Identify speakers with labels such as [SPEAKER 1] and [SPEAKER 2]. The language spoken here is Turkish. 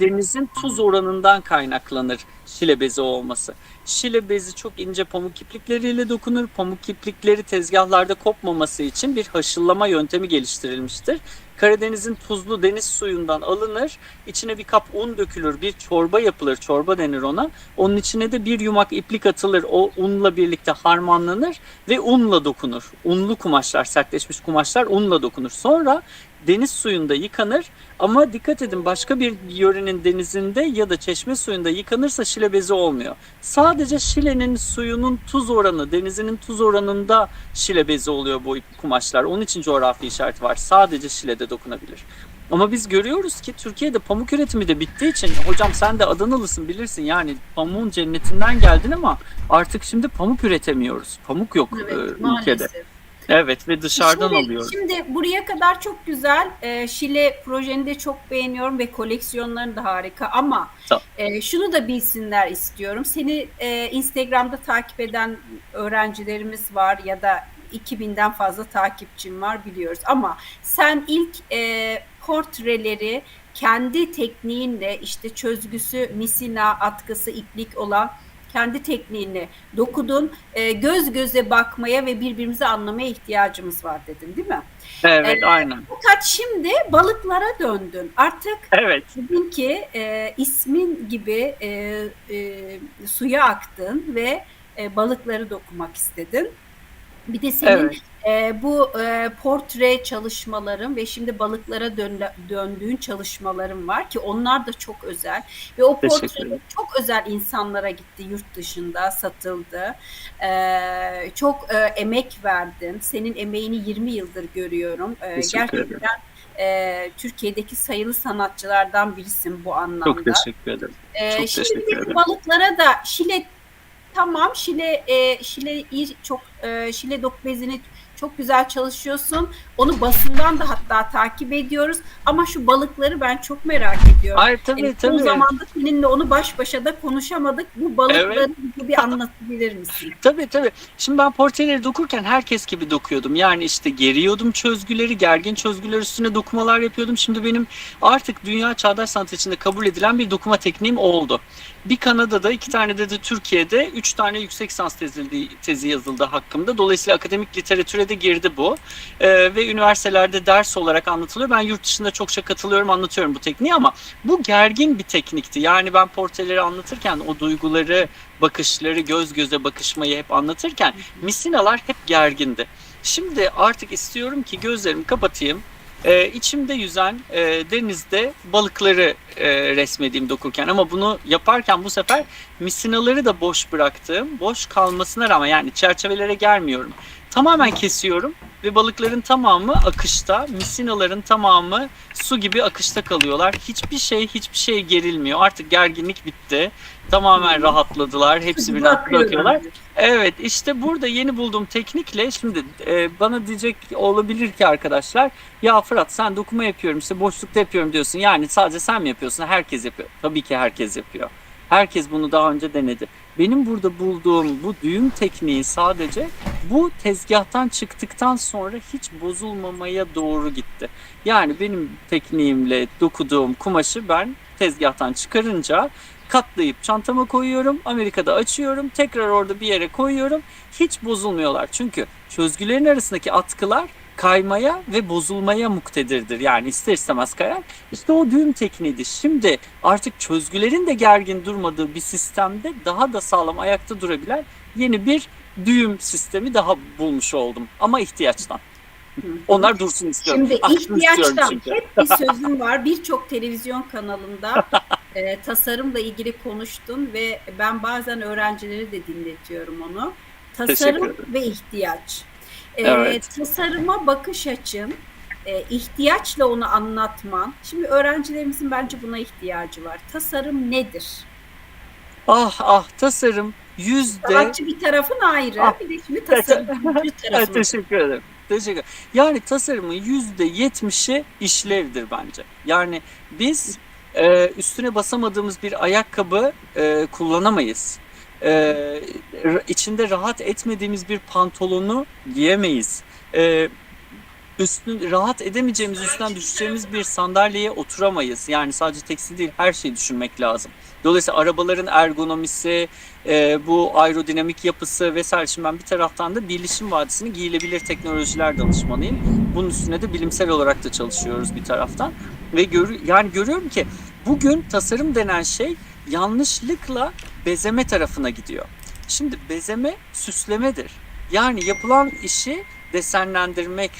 [SPEAKER 1] denizin tuz oranından kaynaklanır şile bezi olması. Şile bezi çok ince pamuk iplikleriyle dokunur. Pamuk iplikleri tezgahlarda kopmaması için bir haşıllama yöntemi geliştirilmiştir. Karadeniz'in tuzlu deniz suyundan alınır. İçine bir kap un dökülür. Bir çorba yapılır. Çorba denir ona. Onun içine de bir yumak iplik atılır. O unla birlikte harmanlanır ve unla dokunur. Unlu kumaşlar, sertleşmiş kumaşlar unla dokunur. Sonra deniz suyunda yıkanır. Ama dikkat edin başka bir yörenin denizinde ya da çeşme suyunda yıkanırsa şile bezi olmuyor. Sadece şilenin suyunun tuz oranı, denizinin tuz oranında şile bezi oluyor bu kumaşlar. Onun için coğrafi işareti var. Sadece şilede dokunabilir. Ama biz görüyoruz ki Türkiye'de pamuk üretimi de bittiği için hocam sen de Adanalısın bilirsin yani pamuğun cennetinden geldin ama artık şimdi pamuk üretemiyoruz. Pamuk yok
[SPEAKER 2] Evet,
[SPEAKER 1] e, ülkede.
[SPEAKER 2] maalesef.
[SPEAKER 1] Evet ve dışarıdan
[SPEAKER 2] Şimdi-
[SPEAKER 1] alıyoruz.
[SPEAKER 2] Şimdi buraya kadar çok güzel. Ee, Şile projeni de çok beğeniyorum ve koleksiyonların da harika ama
[SPEAKER 1] Tamam.
[SPEAKER 2] e, şunu da bilsinler istiyorum. Seni e, Instagram'da takip eden öğrencilerimiz var ya da 2000'den fazla takipçim var biliyoruz ama sen ilk e, portreleri kendi tekniğinle işte çözgüsü, misina, atkısı, iplik olan kendi tekniğini dokudun. E, göz göze bakmaya ve birbirimizi anlamaya ihtiyacımız var dedin değil mi?
[SPEAKER 1] Evet aynen.
[SPEAKER 2] Fakat şimdi balıklara döndün. Artık
[SPEAKER 1] Evet.
[SPEAKER 2] dedin ki e, ismin gibi e, e, suya aktın ve e, balıkları dokumak istedin. Bir de senin
[SPEAKER 1] Evet.
[SPEAKER 2] e, bu e, portre çalışmaların ve şimdi balıklara dön- döndüğün çalışmaların var ki onlar da çok özel ve o
[SPEAKER 1] Teşekkür
[SPEAKER 2] portre
[SPEAKER 1] ederim.
[SPEAKER 2] çok özel insanlara gitti yurt dışında satıldı. E, çok e, emek verdin. Senin emeğini 20 yıldır görüyorum. E,
[SPEAKER 1] Teşekkür ederim.
[SPEAKER 2] gerçekten e, Türkiye'deki sayılı sanatçılardan birisin bu anlamda.
[SPEAKER 1] Çok teşekkür ederim.
[SPEAKER 2] Ee,
[SPEAKER 1] Çok
[SPEAKER 2] şimdi
[SPEAKER 1] teşekkür
[SPEAKER 2] bir de
[SPEAKER 1] ederim.
[SPEAKER 2] balıklara da şile tamam şile e, şile çok e, şile dok bezini çok güzel çalışıyorsun. Onu basından da hatta takip ediyoruz. Ama şu balıkları ben çok merak ediyorum.
[SPEAKER 1] Ay tabii
[SPEAKER 2] Yani
[SPEAKER 1] tabii.
[SPEAKER 2] O zaman da seninle onu baş başa da konuşamadık. Bu balıkları
[SPEAKER 1] Evet.
[SPEAKER 2] bir anlatabilir misin?
[SPEAKER 1] Tabii tabii. Şimdi ben portreleri dokurken herkes gibi dokuyordum. Yani işte geriyordum çözgüleri, gergin çözgüler üstüne dokumalar yapıyordum. Şimdi benim artık dünya çağdaş sanat içinde kabul edilen bir dokuma tekniğim oldu. Bir Kanada'da, iki tane de, de Türkiye'de, üç tane yüksek lisans tezi, tezi yazıldı hakkımda. Dolayısıyla akademik literatüre de girdi bu. Ee, ve üniversitelerde ders olarak anlatılıyor. Ben yurt dışında çokça katılıyorum, anlatıyorum bu tekniği ama bu gergin bir teknikti. Yani ben portreleri anlatırken o duyguları, bakışları, göz göze bakışmayı hep anlatırken misinalar hep gergindi. Şimdi artık istiyorum ki gözlerimi kapatayım. Ee, içimde yüzen e, denizde balıkları e, resmedeyim dokurken ama bunu yaparken bu sefer misinaları da boş bıraktığım, boş kalmasına rağmen yani çerçevelere gelmiyorum. Tamamen kesiyorum ve balıkların tamamı akışta, misinaların tamamı su gibi akışta kalıyorlar. Hiçbir şey, hiçbir şey gerilmiyor. Artık gerginlik bitti. Tamamen rahatladılar. Hepsi
[SPEAKER 2] Bırakıyorum.
[SPEAKER 1] bırakıyorlar. Evet işte burada yeni bulduğum teknikle şimdi e, bana diyecek olabilir ki arkadaşlar ya Fırat sen dokuma yapıyorum işte boşlukta yapıyorum diyorsun yani sadece sen mi yapıyorsun herkes yapıyor. Tabii ki herkes yapıyor. Herkes bunu daha önce denedi. Benim burada bulduğum bu düğüm tekniği sadece bu tezgahtan çıktıktan sonra hiç bozulmamaya doğru gitti. Yani benim tekniğimle dokuduğum kumaşı ben tezgahtan çıkarınca katlayıp çantama koyuyorum. Amerika'da açıyorum. Tekrar orada bir yere koyuyorum. Hiç bozulmuyorlar. Çünkü çözgülerin arasındaki atkılar kaymaya ve bozulmaya muktedirdir. Yani ister istemez kayar. İşte o düğüm tekniğidir. Şimdi artık çözgülerin de gergin durmadığı bir sistemde daha da sağlam ayakta durabilen yeni bir düğüm sistemi daha bulmuş oldum. Ama ihtiyaçtan. Onlar dursun istiyorum.
[SPEAKER 2] Şimdi
[SPEAKER 1] Aklını istiyorum
[SPEAKER 2] ihtiyaçtan
[SPEAKER 1] çünkü.
[SPEAKER 2] hep bir sözüm var. Birçok televizyon kanalında e, tasarımla ilgili konuştun ve ben bazen öğrencilere de dinletiyorum onu. Tasarım ve ihtiyaç. E,
[SPEAKER 1] Evet.
[SPEAKER 2] Tasarıma bakış açın, e, ihtiyaçla onu anlatman. Şimdi öğrencilerimizin bence buna ihtiyacı var. Tasarım nedir?
[SPEAKER 1] Ah ah tasarım yüzde
[SPEAKER 2] Sanatçı bir tarafın ayrı,
[SPEAKER 1] Ah.
[SPEAKER 2] bir de şimdi tasarımcı
[SPEAKER 1] Evet,
[SPEAKER 2] tarafın.
[SPEAKER 1] teşekkür ederim. Teşekkür ederim. Yani tasarımın yüzde yetmişi işlevdir bence. Yani biz e, üstüne basamadığımız bir ayakkabı e, kullanamayız. E, içinde rahat etmediğimiz bir pantolonu giyemeyiz. E, üstün rahat edemeyeceğimiz üstten düşeceğimiz bir sandalyeye oturamayız. Yani sadece tekstil değil her şeyi düşünmek lazım. Dolayısıyla arabaların ergonomisi, e, bu aerodinamik yapısı vesaire. Şimdi ben bir taraftan da Bilişim Vadisi'nin giyilebilir teknolojiler danışmanıyım. Bunun üstüne de bilimsel olarak da çalışıyoruz bir taraftan. Ve gör, yani görüyorum ki bugün tasarım denen şey yanlışlıkla bezeme tarafına gidiyor. Şimdi bezeme süslemedir. Yani yapılan işi desenlendirmek,